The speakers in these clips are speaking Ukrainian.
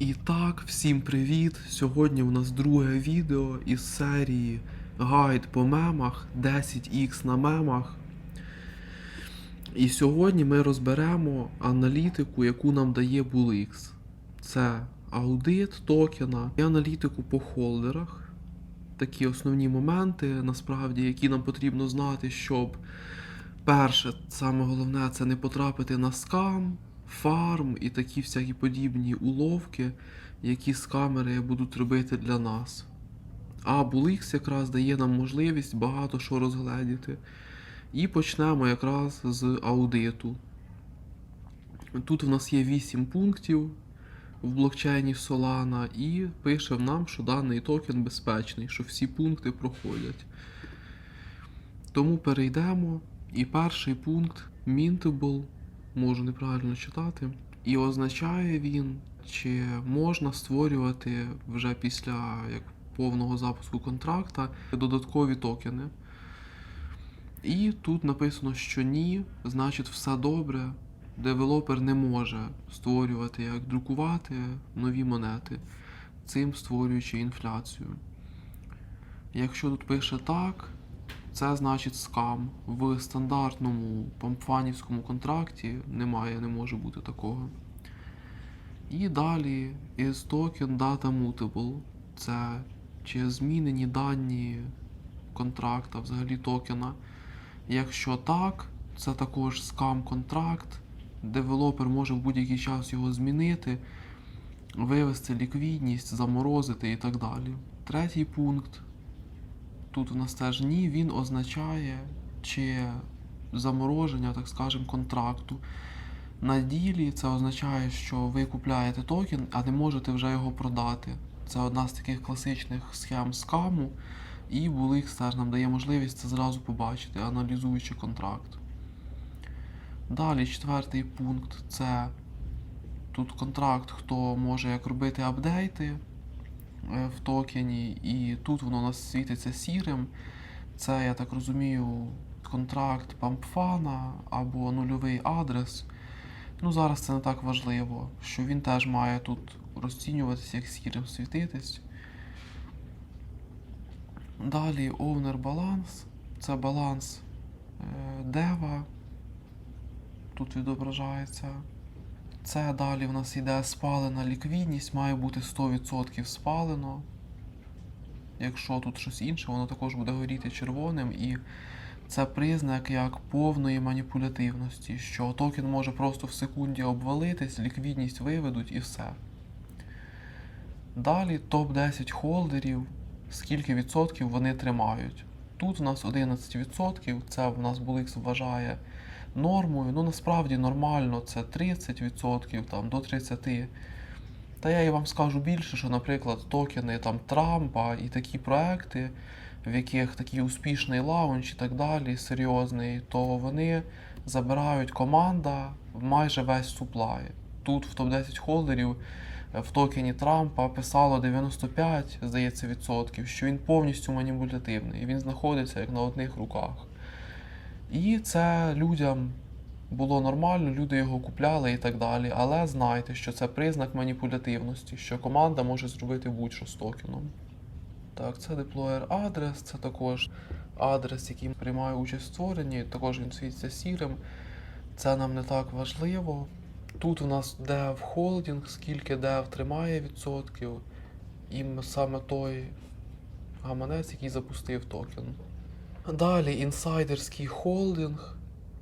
І так, всім привіт! Сьогодні у нас друге відео із серії Гайд по мемах 10х на мемах. І сьогодні ми розберемо аналітику, яку нам дає BullX. Це аудит токена і аналітику по холдерах. Такі основні моменти, насправді, які нам потрібно знати, щоб перше, саме головне, це не потрапити на скам, фарм і такі всякі подібні уловки, які скамери будуть робити для нас. А BullX якраз дає нам можливість багато що розгледіти. І почнемо якраз з аудиту. Тут в нас є 8 пунктів в блокчейні Solana і пише нам, що даний токен безпечний, що всі пункти проходять. Тому перейдемо. І перший пункт Mintable, можу неправильно читати, і означає він, чи можна створювати вже після як повного запуску контракта додаткові токени. І тут написано, що ні, значить все добре. Девелопер не може створювати, як друкувати нові монети, цим створюючи інфляцію. Якщо тут пише так, це значить скам. В стандартному пампфанівському контракті немає, не може бути такого. І далі is token data mutable. Це чи змінені дані контракта, взагалі токена. Якщо так, це також скам контракт. Девелопер може в будь-який час його змінити, вивести ліквідність, заморозити і так далі. Третій пункт. Тут у нас теж ні, він означає чи замороження, так скажемо, контракту. На ділі це означає, що ви купляєте токен, а не можете вже його продати. Це одна з таких класичних схем скаму, і Bulix теж нам дає можливість це зразу побачити, аналізуючи контракт. Далі, четвертий пункт це тут контракт, хто може як робити апдейти в токені, і тут воно у нас світиться сірим. Це, я так розумію, контракт пампфана або нульовий адрес. Ну, зараз це не так важливо, що він теж має тут розцінюватися як сірим світитись. Далі owner баланс. Це баланс е, дева. Тут відображається. Це далі в нас йде спалена ліквідність, має бути 100% спалено. Якщо тут щось інше, воно також буде горіти червоним, і це признак як повної маніпулятивності, що токен може просто в секунді обвалитись, ліквідність виведуть і все. Далі топ-10 холдерів, скільки відсотків вони тримають. Тут у нас 11%, це в нас Bulix вважає нормою. Ну насправді нормально це 30% там, до 30%. Та я і вам скажу більше, що, наприклад, токени там Трампа і такі проекти, в яких такий успішний лаунч і так далі, серйозний, то вони забирають команда майже весь суплай. Тут в топ-10 холдерів е, в токені Трампа писало 95, здається, відсотків, що він повністю маніпулятивний, він знаходиться як на одних руках. І це людям було нормально, люди його купляли і так далі. Але знайте, що це признак маніпулятивності, що команда може зробити будь-що з токеном. Так, це деплоєр адрес, це також адрес, який приймає участь в створенні, також він світиться сірим. Це нам не так важливо. Тут у нас dev холдинг, скільки dev тримає відсотків, і саме той гаманець, який запустив токен. Далі інсайдерський холдинг.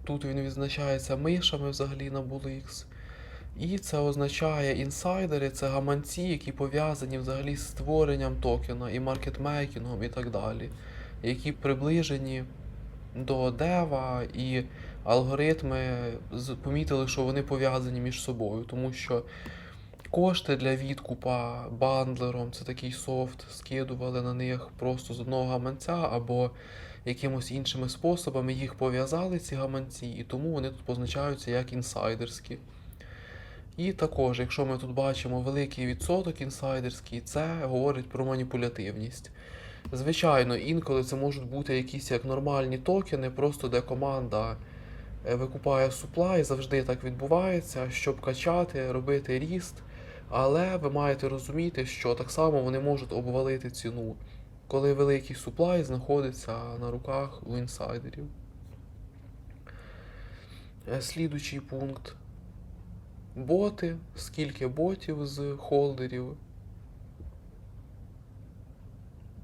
Тут він відзначається мишами взагалі на BullX. І це означає інсайдери, це гаманці, які пов'язані взагалі з створенням токена і маркетмейкінгом і так далі, які приближені до дева і алгоритми помітили, що вони пов'язані між собою, тому що кошти для відкупа бандлером, це такий софт, скидували на них просто з одного гаманця або якимось іншими способами їх пов'язали, ці гаманці, і тому вони тут позначаються як інсайдерські. І також, якщо ми тут бачимо великий відсоток інсайдерський, це говорить про маніпулятивність. Звичайно, інколи це можуть бути якісь як нормальні токени, просто де команда е, викупає суплай, завжди так відбувається, щоб качати, робити ріст. Але ви маєте розуміти, що так само вони можуть обвалити ціну, коли великий суплай знаходиться на руках у інсайдерів. Е, Слідуючий пункт. Боти. Скільки ботів з холдерів.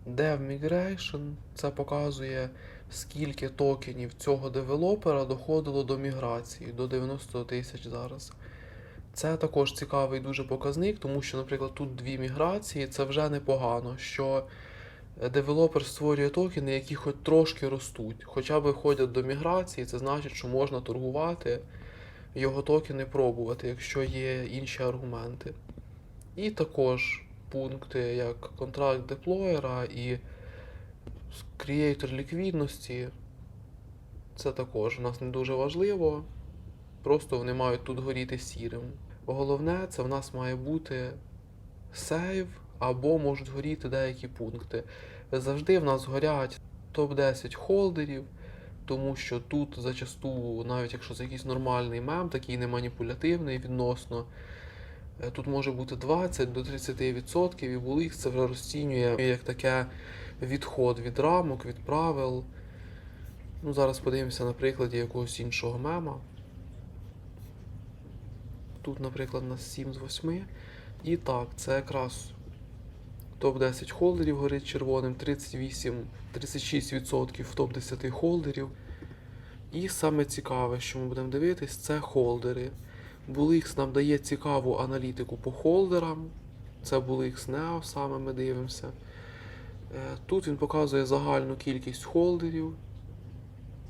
Dev Migration це показує, скільки токенів цього девелопера доходило до міграції, до 90 тисяч зараз. Це також цікавий дуже показник, тому що, наприклад, тут дві міграції, це вже непогано, що девелопер створює токени, які хоч трошки ростуть, хоча б ходять до міграції, це значить, що можна торгувати, його токени пробувати, якщо є інші аргументи. І також пункти як контракт деплоєра і креатор ліквідності. Це також у нас не дуже важливо. Просто вони мають тут горіти сірим. Головне, це в нас має бути сейв або можуть горіти деякі пункти. Завжди в нас горять топ-10 холдерів, тому що тут зачасту, навіть якщо це якийсь нормальний мем, такий не маніпулятивний відносно, е, тут може бути 20 до 30%, і булих це вже розцінює як таке відход від рамок, від правил. Ну, зараз подивимося на прикладі якогось іншого мема. Тут, наприклад, у нас 7 з 8. І так, це якраз топ-10 холдерів горить червоним, 38, 36% в топ-10 холдерів. І саме цікаве, що ми будемо дивитись, це холдери. Bulix нам дає цікаву аналітику по холдерам. Це Bulix Neo, саме ми дивимося. Е, Тут він показує загальну кількість холдерів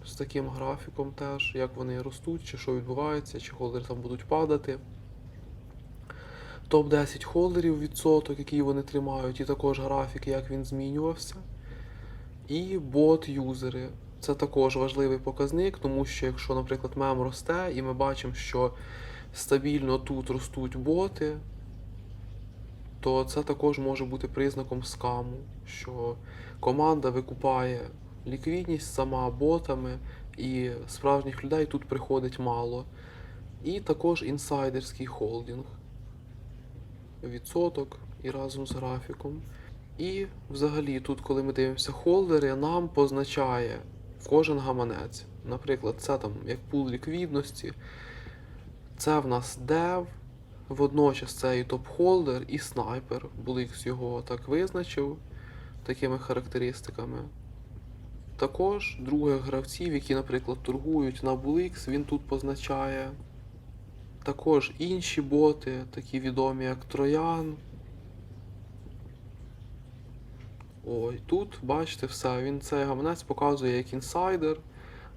з таким графіком теж, як вони ростуть, чи що відбувається, чи холдери там будуть падати. Топ-10 холдерів відсоток, який вони тримають, і також графік, як він змінювався. І бот-юзери. Це також важливий показник, тому що якщо, наприклад, мем росте, і ми бачимо, що стабільно тут ростуть боти, то це також може бути признаком скаму, що команда викупає ліквідність сама ботами, і справжніх людей тут приходить мало. І також інсайдерський холдинг. Відсоток і разом з графіком. І взагалі, тут, коли ми дивимося холдери, нам позначає кожен гаманець. Наприклад, це там як пул ліквідності. Це в нас дев, водночас це і топ-холдер, і снайпер. Буликс його так визначив такими характеристиками. Також других гравців, які, наприклад, торгують на Bulix, він тут позначає. Також інші боти, такі відомі, як Троян. Ой, тут, бачите, все, він цей гаманець показує як інсайдер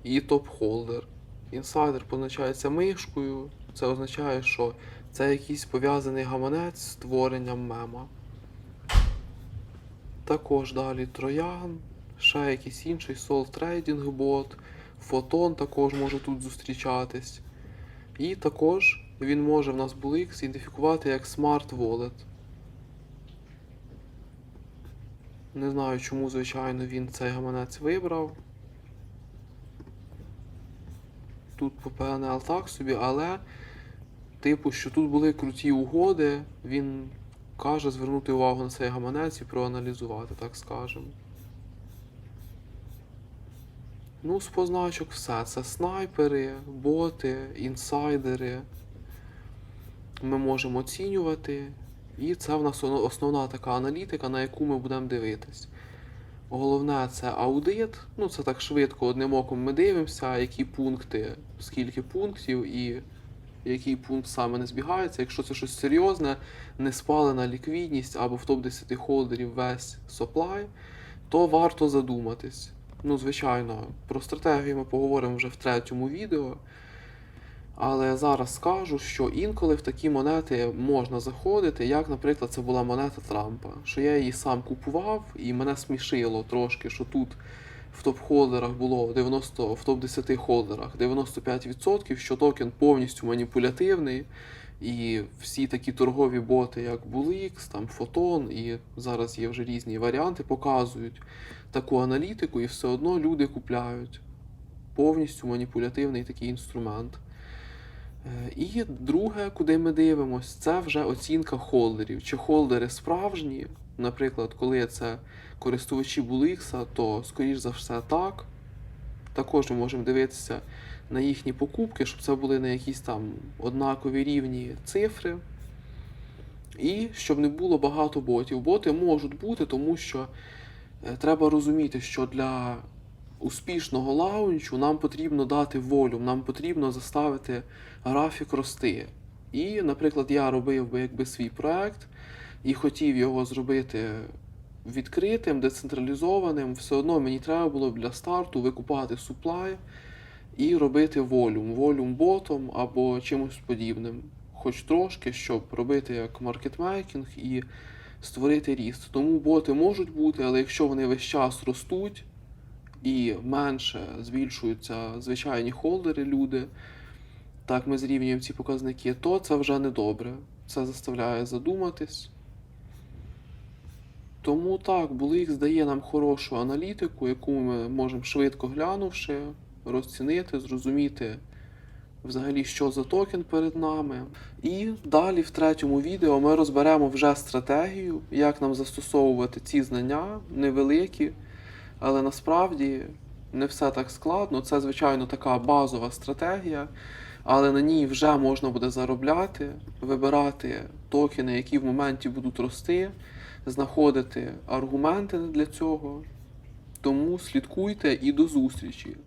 і топ-холдер. Інсайдер позначається мишкою. Це означає, що це якийсь пов'язаний гаманець з створенням мема. Також далі Троян, ще якийсь інший Soul Trading бот, Фотон також може тут зустрічатись. І також він може в нас Bulix ідентифікувати як Smart Wallet. Не знаю, чому, звичайно, він цей гаманець вибрав. Тут по PNL так собі, але, типу, що тут були круті угоди, він каже звернути увагу на цей гаманець і проаналізувати, так скажемо. Ну, з позначок все. Це снайпери, боти, інсайдери. Ми можемо оцінювати. І це в нас основна така аналітика, на яку ми будемо дивитись. Головне це аудит. Ну, це так швидко одним оком ми дивимося, які пункти, скільки пунктів і який пункт саме не збігається. Якщо це щось серйозне, не спалена ліквідність або в топ-10 холдерів весь supply, то варто задуматись. Ну, звичайно, про стратегію ми поговоримо вже в третьому відео. Але зараз скажу, що інколи в такі монети можна заходити, як, наприклад, це була монета Трампа. Що я її сам купував, і мене смішило трошки, що тут в топ-холдерах було 90, в топ-10 холдерах 95%, що токен повністю маніпулятивний. І всі такі торгові боти, як Bulix, там Photon, і зараз є вже різні варіанти, показують таку аналітику, і все одно люди купляють повністю маніпулятивний такий інструмент. Е, І друге, куди ми дивимось, це вже оцінка холдерів. Чи холдери справжні? Наприклад, коли це користувачі Буликса, то скоріш за все так. Також ми можемо дивитися на їхні покупки, щоб це були не якісь там однакові рівні цифри. І щоб не було багато ботів. Боти можуть бути, тому що треба розуміти, що для успішного лаунчу нам потрібно дати волю, нам потрібно заставити графік рости. І, наприклад, я робив би якби свій проект і хотів його зробити відкритим, децентралізованим, все одно мені треба було б для старту викупати суплай і робити волюм, волюм ботом або чимось подібним. Хоч трошки, щоб робити як маркетмейкінг і створити ріст. Тому боти можуть бути, але якщо вони весь час ростуть і менше збільшуються звичайні холдери, люди, так ми зрівнюємо ці показники, то це вже не добре. Це заставляє задуматись. Тому так, Булix дає нам хорошу аналітику, яку ми можемо швидко глянувши, розцінити, зрозуміти взагалі, що за токен перед нами. І далі в третьому відео ми розберемо вже стратегію, як нам застосовувати ці знання невеликі, але насправді не все так складно. Це, звичайно, така базова стратегія, але на ній вже можна буде заробляти, вибирати токени, які в моменті будуть рости, знаходити аргументи для цього. Тому слідкуйте і до зустрічі.